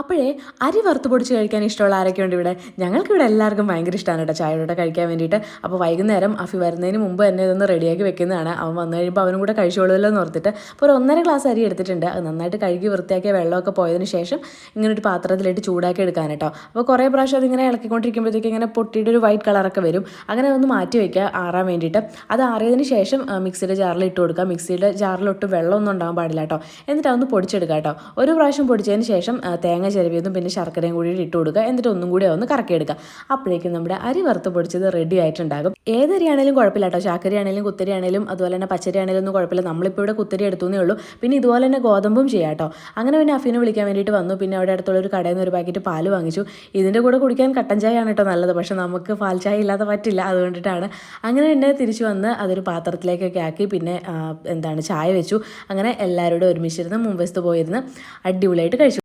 അപ്പോഴേ അരി വറുത്ത് പൊടിച്ച് കഴിക്കാൻ ഇഷ്ടമുള്ള ആരൊക്കെ ഉണ്ട് ഇവിടെ? ഞങ്ങൾക്ക് ഇവിടെ എല്ലാവർക്കും ഭയങ്കര ഇഷ്ടമാണ് കേട്ടോ ചായയോടെ കഴിക്കാൻ വേണ്ടിയിട്ട്. അപ്പോൾ വൈകുന്നേരം അഫി വരുന്നതിന് മുമ്പ് തന്നെ ഇതൊന്ന് റെഡിയാക്കി വെക്കുന്നതാണ്. അവൻ വന്നു കഴിയുമ്പോൾ അവനും കൂടെ കഴിച്ചോളുമല്ലോ എന്ന് ഓർത്തിട്ട്. അപ്പോൾ ഒരു ഒന്നര ഗ്ലാസ് അരി എടുത്തിട്ടുണ്ട്. അത് നന്നായിട്ട് കഴുകി വൃത്തിയാക്കിയ വെള്ളമൊക്കെ പോയതിന് ശേഷം ഇങ്ങനെ ഒരു പാത്രത്തിലിട്ട് ചൂടാക്കി എടുക്കാൻ കേട്ടോ. അപ്പോൾ കുറേ പ്രാവശ്യം അതിങ്ങനെ ഇളക്കിക്കൊണ്ടിരിക്കുമ്പോഴത്തേക്ക് ഇങ്ങനെ പൊട്ടിയിട്ട് ഒരു വൈറ്റ് കളറൊക്കെ വരും. അങ്ങനെ ഒന്ന് മാറ്റി വയ്ക്കുക ആറാൻ വേണ്ടിയിട്ട്. അത് ആറിയതിന് ശേഷം മിക്സിയുടെ ജാറിൽ ഇട്ട് കൊടുക്കുക. മിക്സിയുടെ ജാറിലൊട്ട് വെള്ളമൊന്നും ഉണ്ടാകാൻ പാടില്ല കേട്ടോ. എന്നിട്ട് അതൊന്ന് പൊടിച്ചെടുക്കുക കേട്ടോ. ഒരു പ്രാവശ്യം പൊടിച്ചതിന് ശേഷം ആ, തേങ്ങ ചിരവിയതും പിന്നെ ശർക്കരയും കൂടി ഇട്ട് കൊടുക്കുക. എന്നിട്ട് ഒന്നും കൂടി ഒന്ന് കറക്കിയെടുക്കുക അപ്പോഴേക്കും നമ്മുടെ അരി വറുത്ത് പൊടിച്ചത് റെഡി ആയിട്ടുണ്ടാകും. ഏതരി ആണെങ്കിലും കുഴപ്പമില്ല കേട്ടോ. ചാക്കരി ആണെങ്കിലും കുത്തരി ആണെങ്കിലും അതുപോലെ തന്നെ പച്ചരി ആണെങ്കിലും ഒന്നും കുഴപ്പമില്ല. നമ്മളിപ്പോൾ ഇവിടെ കുത്തരി എടുത്തുന്നേ ഉള്ളൂ. പിന്നെ ഇതുപോലെ തന്നെ ഗോതമ്പും ചെയ്യാം കേട്ടോ. അങ്ങനെ പിന്നെ അഫീനെ വിളിക്കാൻ വേണ്ടിയിട്ട് വന്നു. പിന്നെ അവിടെ അടുത്തുള്ള ഒരു കടയിൽ നിന്ന് ഒരു പാക്കറ്റ് പാൽ വാങ്ങിച്ചു. ഇതിന്റെ കൂടെ കുടിക്കാൻ കട്ടൻ ചായയാണ് കേട്ടോ നല്ലത്. പക്ഷേ നമുക്ക് പാൽ ചായ ഇല്ലാതെ പറ്റില്ല. അതുകൊണ്ടിട്ടാണ്. അങ്ങനെ പിന്നെ തിരിച്ചു വന്ന് അതൊരു പാത്രത്തിലേക്കൊക്കെ ആക്കി പിന്നെ എന്താണ് ചായ വെച്ചു. അങ്ങനെ എല്ലാവരോടും ഒരുമിച്ചിരുന്ന് മുമ്പസ്ത് പോയിരുന്ന് അടിപൊളിയായിട്ട് കഴിച്ചു.